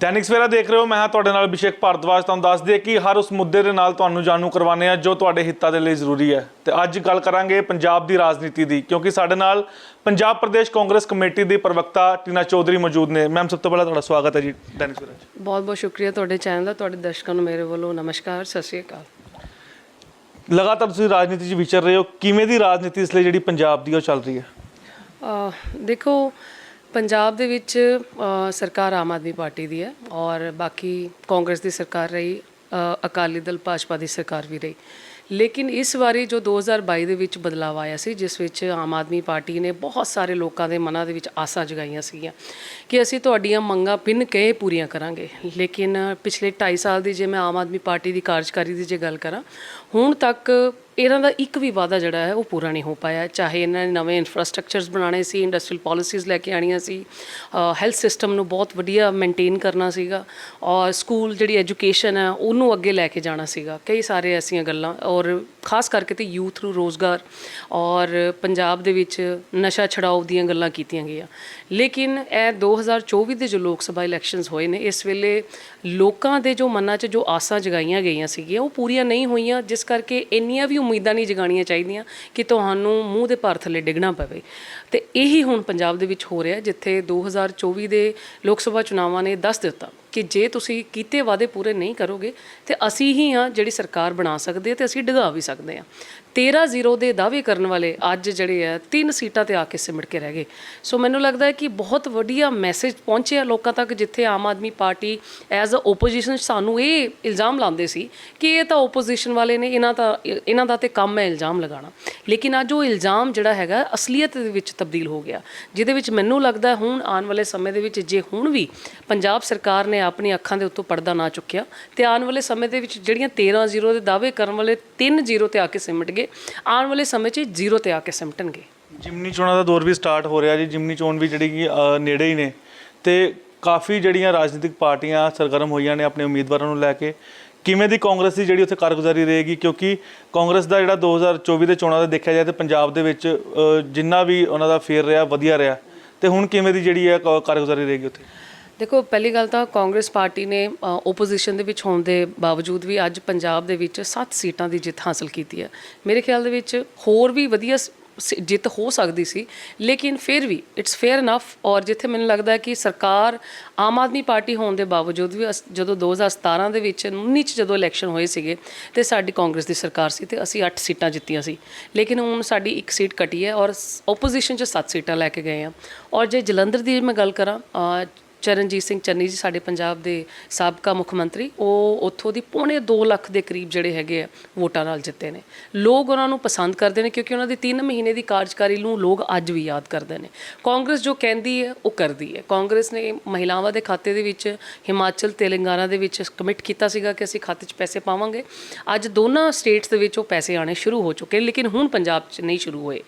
ਦੈਨਿਕ ਸਵੇਰਾ ਦੇਖ ਰਹੇ ਹੋ ਮੈਂ ਹਾਂ ਤੁਹਾਡੇ ਨਾਲ ਅਭਿਸ਼ੇਕ ਭਾਰਦਵਾਜ। ਤੁਹਾਨੂੰ ਦੱਸ ਦਈਏ ਕਿ ਹਰ ਉਸ ਮੁੱਦੇ ਦੇ ਨਾਲ ਤੁਹਾਨੂੰ ਜਾਣੂ ਕਰਵਾਉਂਦੇ ਆ ਜੋ ਤੁਹਾਡੇ ਹਿੱਤਾਂ ਦੇ ਲਈ ਜ਼ਰੂਰੀ ਹੈ। ਤੇ ਅੱਜ ਗੱਲ ਕਰਾਂਗੇ ਪੰਜਾਬ ਦੀ ਰਾਜਨੀਤੀ ਦੀ ਕਿਉਂਕਿ ਸਾਡੇ ਨਾਲ ਪੰਜਾਬ ਪ੍ਰਦੇਸ਼ ਕਾਂਗਰਸ ਕਮੇਟੀ ਦੀ ਪ੍ਰਵਕਤਾ ਟੀਨਾ ਚੌਧਰੀ ਮੌਜੂਦ ਨੇ। ਮੈਮ ਸਭ ਤੋਂ ਪਹਿਲਾਂ ਤੁਹਾਡਾ ਸਵਾਗਤ ਹੈ ਜੀ ਦੈਨਿਕ ਸਵੇਰਾ 'ਚ। ਬਹੁਤ ਬਹੁਤ ਸ਼ੁਕਰੀਆ ਤੁਹਾਡੇ ਚੈਨਲ ਦਾ ਤੁਹਾਡੇ ਦਰਸ਼ਕਾਂ ਨੂੰ ਮੇਰੇ ਵੱਲੋਂ ਨਮਸਕਾਰ ਸਤਿ ਸ਼੍ਰੀ ਅਕਾਲ। ਲਗਾਤਾਰ ਤੁਸੀਂ ਰਾਜਨੀਤੀ 'ਚ ਵਿਚਰ ਰਹੇ ਹੋ ਕਿਵੇਂ ਦੀ ਰਾਜਨੀਤੀ ਇਸ ਲਈ ਜਿਹੜੀ ਪੰਜਾਬ ਦੀ ਉਹ ਚੱਲ ਰਹੀ ਹੈ? ਦੇਖੋ ਪੰਜਾਬ ਦੇ ਵਿੱਚ ਸਰਕਾਰ ਆਮ ਆਦਮੀ ਪਾਰਟੀ ਦੀ ਹੈ ਔਰ ਬਾਕੀ ਕਾਂਗਰਸ ਦੀ ਸਰਕਾਰ ਰਹੀ ਅਕਾਲੀ ਦਲ, ਭਾਜਪਾ ਦੀ ਸਰਕਾਰ ਵੀ ਰਹੀ। ਲੇਕਿਨ ਇਸ ਵਾਰੀ ਜੋ 2022 ਦੇ ਵਿੱਚ ਬਦਲਾਅ ਆਇਆ ਸੀ, ਜਿਸ ਵਿੱਚ ਆਮ ਆਦਮੀ ਪਾਰਟੀ ਨੇ ਬਹੁਤ ਸਾਰੇ ਲੋਕਾਂ ਦੇ ਮਨਾਂ ਦੇ ਵਿੱਚ ਆਸਾਂ ਜਗਾਈਆਂ ਸੀਗੀਆਂ ਕਿ ਅਸੀਂ ਤੁਹਾਡੀਆਂ ਮੰਗਾਂ ਪਿੰਨ ਕੇ ਪੂਰੀਆਂ ਕਰਾਂਗੇ। ਲੇਕਿਨ ਪਿਛਲੇ 2.5 ਸਾਲ ਦੀ ਜੇ ਮੈਂ ਆਮ ਆਦਮੀ ਪਾਰਟੀ ਦੀ ਕਾਰਜਕਾਰੀ ਦੀ ਜੇ ਗੱਲ ਕਰਾਂ, ਹੁਣ ਤੱਕ ਇਹਨਾਂ ਦਾ ਇੱਕ ਵੀ ਵਾਅਦਾ ਜਿਹੜਾ ਹੈ ਉਹ ਪੂਰਾ ਨਹੀਂ ਹੋ ਪਾਇਆ। ਚਾਹੇ ਇਹਨਾਂ ਨੇ ਨਵੇਂ ਇਨਫਰਾਸਟ੍ਰਕਚਰਸ ਬਣਾਉਣੇ ਸੀ ਇੰਡਸਟਰੀਅਲ ਪਾਲਿਸੀਜ਼ ਲੈ ਕੇ ਆਣੀਆਂ ਸੀ ਹੈਲਥ ਸਿਸਟਮ ਨੂੰ ਬਹੁਤ ਵਧੀਆ ਮੇਨਟੇਨ ਕਰਨਾ ਸੀਗਾ ਔਰ ਸਕੂਲ ਜਿਹੜੀ ਐਜੂਕੇਸ਼ਨ ਹੈ ਉਹਨੂੰ ਅੱਗੇ ਲੈ ਕੇ ਜਾਣਾ ਸੀਗਾ। ਕਈ ਸਾਰੇ ਐਸੀਆਂ ਗੱਲਾਂ ਔਰ ਖਾਸ ਕਰਕੇ ਤੇ ਯੂਥ ਨੂੰ ਰੋਜ਼ਗਾਰ ਔਰ ਪੰਜਾਬ ਦੇ ਵਿੱਚ ਨਸ਼ਾ ਛਡਾਓ ਦੀਆਂ ਗੱਲਾਂ ਕੀਤੀਆਂ ਗਈਆਂ। ਲੇਕਿਨ ਇਹ 2024 ਦੇ ਜੋ ਲੋਕ ਸਭਾ ਇਲੈਕਸ਼ਨਸ ਹੋਏ ਨੇ, ਇਸ ਵੇਲੇ ਲੋਕਾਂ ਦੇ ਜੋ ਮਨਾਂ 'ਚ ਜੋ ਆਸਾਂ ਜਗਾਈਆਂ ਗਈਆਂ ਸੀਗੀਆਂ, ਉਹ ਪੂਰੀਆਂ ਨਹੀਂ ਹੋਈਆਂ, ਜਿਸ ਕਰਕੇ ਇੰਨੀਆਂ ਵੀ ਉਮੀਦਾਂ ਨਹੀਂ ਜਗਾਣੀਆਂ ਚਾਹੀਦੀਆਂ ਕਿ ਤੁਹਾਨੂੰ ਮੂੰਹ ਦੇ ਭਾਰ ਥੱਲੇ ਡਿੱਗਣਾ ਪਵੇ। ਤੇ ਇਹੀ ਹੁਣ ਪੰਜਾਬ ਦੇ ਵਿੱਚ ਹੋ ਰਿਹਾ, ਜਿੱਥੇ 2024 ਦੇ ਲੋਕ ਸਭਾ ਚੁਣਾਵਾਂ ਨੇ ਦੱਸ ਦਿੱਤਾ ਕਿ ਜੇ ਤੁਸੀਂ ਕੀਤੇ ਵਾਅਦੇ ਪੂਰੇ ਨਹੀਂ ਕਰੋਗੇ, ਤੇ ਅਸੀਂ ਹੀ ਹਾਂ ਜਿਹੜੀ ਸਰਕਾਰ ਬਣਾ ਸਕਦੇ ਤੇ ਅਸੀਂ ਡਗਾ ਵੀ ਸਕਦੇ ਹਾਂ 13-0 ਦੇ ਦਾਅਵੇ ਕਰਨ ਵਾਲੇ ਅੱਜ ਜਿਹੜੇ ਆ, ਤਿੰਨ ਸੀਟਾਂ ਤੇ ਆ ਕੇ ਸਿਮਟ ਕੇ ਰਹਿ ਗਏ। ਸੋ ਮੈਨੂੰ ਲੱਗਦਾ ਹੈ ਕਿ ਬਹੁਤ ਵਧੀਆ ਮੈਸੇਜ ਪਹੁੰਚਿਆ ਲੋਕਾਂ ਤੱਕ, ਜਿੱਥੇ Aam Aadmi Party as a opposition ਸਾਨੂੰ ਇਹ ਇਲਜ਼ਾਮ ਲਾਉਂਦੇ ਸੀ ਕਿ ਇਹ ਤਾਂ ਓਪੋਜੀਸ਼ਨ ਵਾਲੇ ਨੇ, ਇਹਨਾਂ ਦਾ ਇਹਨਾਂ ਦਾ ਤੇ ਕੰਮ ਹੈ ਇਲਜ਼ਾਮ ਲਗਾਉਣਾ। ਲੇਕਿਨ ਅੱਜ ਉਹ ਇਲਜ਼ਾਮ ਜਿਹੜਾ ਹੈਗਾ, ਅਸਲੀਅਤ ਦੇ ਵਿੱਚ ਤਬਦੀਲ ਹੋ ਗਿਆ, ਜਿਹਦੇ ਵਿੱਚ ਮੈਨੂੰ ਲੱਗਦਾ ਹੁਣ ਆਉਣ ਵਾਲੇ ਸਮੇਂ ਦੇ ਵਿੱਚ ਜੇ ਹੁਣ ਵੀ ਪੰਜਾਬ ਸਰਕਾਰ ਨੇ ਆਪਣੀ ਅੱਖਾਂ ਦੇ ਉੱਤੋਂ ਪਰਦਾ ਨਾ ਚੁੱਕਿਆ, ਤੇ ਆਉਣ ਵਾਲੇ ਸਮੇਂ ਦੇ ਵਿੱਚ ਜਿਹੜੀਆਂ 13-0 ਦੇ ਦਾਅਵੇ ਕਰਨ ਵਾਲੇ 3-0 ਤੇ ਆ ਕੇ ਸਿਮਟ ਗਏ ਆਉਣ ਵਾਲੇ ਸਮੇਂ 'ਚ ਜ਼ੀਰੋ ਤੇ ਆ ਕੇ ਸਿਮਟਣਗੇ। ਜਿਮਨੀ ਚੋਣਾਂ ਦਾ ਦੌਰ ਵੀ ਸਟਾਰਟ ਹੋ ਰਿਹਾ ਜੀ। ਜਿਮਨੀ ਚੋਣ ਵੀ ਜਿਹੜੀ ਕਿ ਅ, ਨੇੜੇ ਹੀ ਨੇ। ਤੇ ਕਾਫੀ ਜਿਹੜੀਆਂ ਰਾਜਨੀਤਿਕ ਪਾਰਟੀਆਂ ਸਰਗਰਮ ਹੋਈਆਂ ਨੇ ਆਪਣੇ ਉਮੀਦਵਾਰਾਂ ਨੂੰ ਲੈ ਕੇ। ਕਿਵੇਂ ਦੀ ਕਾਂਗਰਸ ਦੀ ਜਿਹੜੀ ਉੱਥੇ ਕਾਰਗੁਜ਼ਾਰੀ ਰਹੇਗੀ? ਕਿਉਂਕਿ ਕਾਂਗਰਸ ਦਾ ਜਿਹੜਾ 2024 ਦੇ ਚੋਣਾਂ ਦਾ ਦੇਖਿਆ ਜਾਏ ਤੇ ਪੰਜਾਬ ਦੇ ਵਿੱਚ ਅ, ਜਿੰਨਾ ਵੀ ਉਹਨਾਂ ਦਾ ਫੇਰ ਰਿਹਾ ਵਧੀਆ ਰਿਹਾ। ਤੇ ਹੁਣ ਕਿਵੇਂ ਦੀ ਜਿਹੜੀ ਹੈ ਕਾ- ਕਾਰਗੁਜ਼ਾਰੀ ਰਹੇਗੀ ਉੱਥੇ? ਦੇਖੋ, ਪਹਿਲੀ ਗੱਲ ਤਾਂ ਕਾਂਗਰਸ ਪਾਰਟੀ ਨੇ ਓਪੋਜੀਸ਼ਨ ਦੇ ਵਿੱਚ ਹੋਣ ਦੇ ਬਾਵਜੂਦ ਵੀ ਅੱਜ ਪੰਜਾਬ ਦੇ ਵਿੱਚ 7 ਸੀਟਾਂ ਦੀ ਜਿੱਤ ਹਾਸਲ ਕੀਤੀ ਹੈ। ਮੇਰੇ ਖਿਆਲ ਦੇ ਵਿੱਚ ਹੋਰ ਵੀ ਵਧੀਆ ਸ- ਜਿੱਤ ਹੋ ਸਕਦੀ ਸੀ, ਲੇਕਿਨ ਫਿਰ ਵੀ ਇਟਸ ਫੇਅਰ ਇਨਫ ਔਰ ਜਿੱਥੇ ਮੈਨੂੰ ਲੱਗਦਾ ਹੈ ਕਿ ਸਰਕਾਰ ਆਮ ਆਦਮੀ ਪਾਰਟੀ ਹੋਣ ਦੇ ਬਾਵਜੂਦ ਵੀ ਅਸ- ਜਦੋਂ 2017 ਦੇ ਵਿੱਚ 19 ਚ ਜਦੋਂ ਇਲੈਕਸ਼ਨ ਹੋਏ ਸੀਗੇ ਤੇ ਸਾਡੀ ਕਾਂਗਰਸ ਦੀ ਸਰਕਾਰ ਸੀ ਤੇ ਅਸੀਂ 8 ਸੀਟਾਂ ਜਿੱਤੀਆਂ ਸੀ। ਲੇਕਿਨ ਹੁਣ ਸਾਡੀ ਇੱਕ ਸੀਟ ਘਟੀ ਹੈ ਔਰ ਓਪੋਜੀਸ਼ਨ ਚ 7 ਸੀਟਾਂ ਲੈ ਕੇ ਗਏ ਆ ਔਰ ਜੇ ਜਲੰਧਰ ਦੀ ਮੈਂ ਗੱਲ ਕਰਾਂ ਚਰਨਜੀਤ ਸਿੰਘ ਚੰਨੀ ਜੀ ਸਾਡੇ ਪੰਜਾਬ ਦੇ ਸਾਬਕਾ ਮੁੱਖ ਮੰਤਰੀ, ਉਹ ਉੱਥੋਂ ਦੀ ਪੌਣੇ 2 ਲੱਖ ਦੇ ਕਰੀਬ ਜਿਹੜੇ ਹੈਗੇ ਆ, ਵੋਟਾਂ ਨਾਲ ਜਿੱਤੇ ਨੇ। ਲੋਕ ਉਹਨਾਂ ਨੂੰ ਪਸੰਦ ਕਰਦੇ ਨੇ ਕਿਉਂਕਿ ਉਹਨਾਂ ਦੀ 3 ਮਹੀਨੇ ਦੀ ਕਾਰਜਕਾਰੀ ਨੂੰ ਲੋਕ ਅੱਜ ਵੀ ਯਾਦ ਕਰਦੇ ਨੇ। ਕਾਂਗਰਸ ਜੋ ਕਹਿੰਦੀ ਹੈ, ਉਹ ਕਰਦੀ ਹੈ। ਕਾਂਗਰਸ ਨੇ ਮਹਿਲਾਵਾਂ ਦੇ ਖਾਤੇ ਦੇ ਵਿੱਚ, ਹਿਮਾਚਲ, ਤੇਲੰਗਾਨਾ ਦੇ ਵਿੱਚ ਕਮਿਟ ਕੀਤਾ ਸੀਗਾ ਕਿ ਅਸੀਂ ਖਾਤੇ 'ਚ ਪੈਸੇ ਪਾਵਾਂਗੇ। ਅੱਜ ਦੋਨਾਂ ਸਟੇਟਸ ਦੇ ਵਿੱਚ ਉਹ ਪੈਸੇ ਆਣੇ ਸ਼ੁਰੂ ਹੋ ਚੁੱਕੇ ਲੇਕਿਨ ਹੁਣ ਪੰਜਾਬ 'ਚ ਨਹੀਂ ਸ਼ੁਰੂ ਹੋਏ।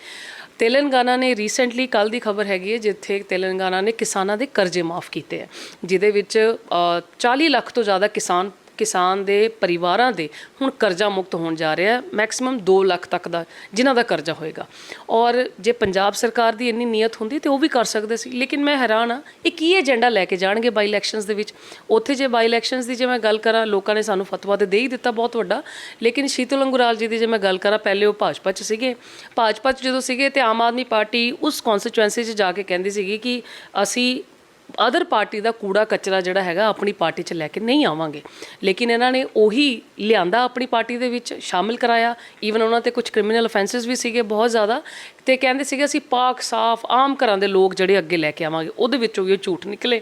ਤੇਲੰਗਾਨਾ ਨੇ ਰੀਸੈਂਟਲੀ ਕੱਲ ਦੀ ਖਬਰ ਹੈਗੀ ਹੈ ਜਿੱਥੇ ਤੇਲੰਗਾਨਾ ਨੇ ਕਿਸਾਨਾਂ ਦੇ ਕਰਜ਼ੇ ਮਾਫ ਕੀਤੇ ਹੈ ਜਿਹਦੇ ਵਿੱਚ ਅ, 40 ਲੱਖ ਤੋਂ ਜ਼ਿਆਦਾ ਕਿਸਾਨ ਕਿਸਾਨ ਦੇ ਪਰਿਵਾਰਾਂ ਦੇ ਹੁਣ ਕਰਜ਼ਾ ਮੁਕਤ ਹੋਣ ਜਾ ਰਿਹਾ ਹੈ ਮੈਕਸਿਮਮ 2 ਲੱਖ ਤੱਕ ਦਾ ਜਿਨ੍ਹਾਂ ਦਾ ਕਰਜ਼ਾ ਹੋਏਗਾ। ਔਰ ਜੇ ਪੰਜਾਬ ਸਰਕਾਰ ਦੀ ਇੰਨੀ ਨੀਅਤ ਹੁੰਦੀ ਤੇ ਉਹ ਵੀ ਕਰ ਸਕਦੇ ਸੀ। ਲੇਕਿਨ ਮੈਂ ਹੈਰਾਨ ਆ ਇਹ ਕੀ ਏਜੰਡਾ ਲੈ ਕੇ ਜਾਣਗੇ ਬਾਈ ਇਲੈਕਸ਼ਨਸ ਦੇ ਵਿੱਚ? ਉੱਥੇ ਜੇ ਬਾਈ ਇਲੈਕਸ਼ਨਸ ਦੀ ਜੇ ਮੈਂ ਗੱਲ ਕਰਾਂ, ਲੋਕਾਂ ਨੇ ਸਾਨੂੰ ਫਤਵਾ ਤੇ ਦੇ ਹੀ ਦਿੱਤਾ ਬਹੁਤ ਵੱਡਾ। ਲੇਕਿਨ ਸ਼ੀਤਲ ਅੰਗੁਰਾਲ ਜੀ ਦੀ ਜੇ ਮੈਂ ਗੱਲ ਕਰਾਂ, ਪਹਿਲੇ ਉਹ ਭਾਜਪਾ 'ਚ ਸੀਗੇ। ਭਾਜਪਾ 'ਚ ਜਦੋਂ ਸੀਗੇ ਤੇ ਆਮ ਆਦਮੀ ਪਾਰਟੀ ਉਸ ਕਨਸਟੀਚੁਐਂਸੀ 'ਚ ਜਾ ਕੇ ਕਹਿੰਦੀ ਸੀਗੀ ਕਿ ਅਸੀਂ ਅਦਰ ਪਾਰਟੀ ਦਾ ਕੂੜਾ ਕਚਰਾ ਜਿਹੜਾ ਹੈਗਾ ਆਪਣੀ ਪਾਰਟੀ 'ਚ ਲੈ ਕੇ ਨਹੀਂ ਆਵਾਂਗੇ। ਲੇਕਿਨ ਇਹਨਾਂ ਨੇ ਉਹੀ ਲਿਆਂਦਾ ਆਪਣੀ ਪਾਰਟੀ ਦੇ ਵਿੱਚ, ਸ਼ਾਮਿਲ ਕਰਾਇਆ। ਈਵਨ ਉਹਨਾਂ ਤੇ ਕੁਝ ਕ੍ਰਿਮੀਨਲ ਅਫੈਂਸਸ ਵੀ ਸੀਗੇ ਬਹੁਤ ਜ਼ਿਆਦਾ। ਤੇ ਕਹਿੰਦੇ ਸੀਗੇ ਅਸੀਂ ਪਾਕ, ਸਾਫ਼, ਆਮ ਘਰਾਂ ਦੇ ਲੋਕ ਜਿਹੜੇ ਅੱਗੇ ਲੈ ਕੇ ਆਵਾਂਗੇ। ਉਹਦੇ ਵਿੱਚੋਂ ਵੀ ਉਹ ਝੂਠ ਨਿਕਲੇ।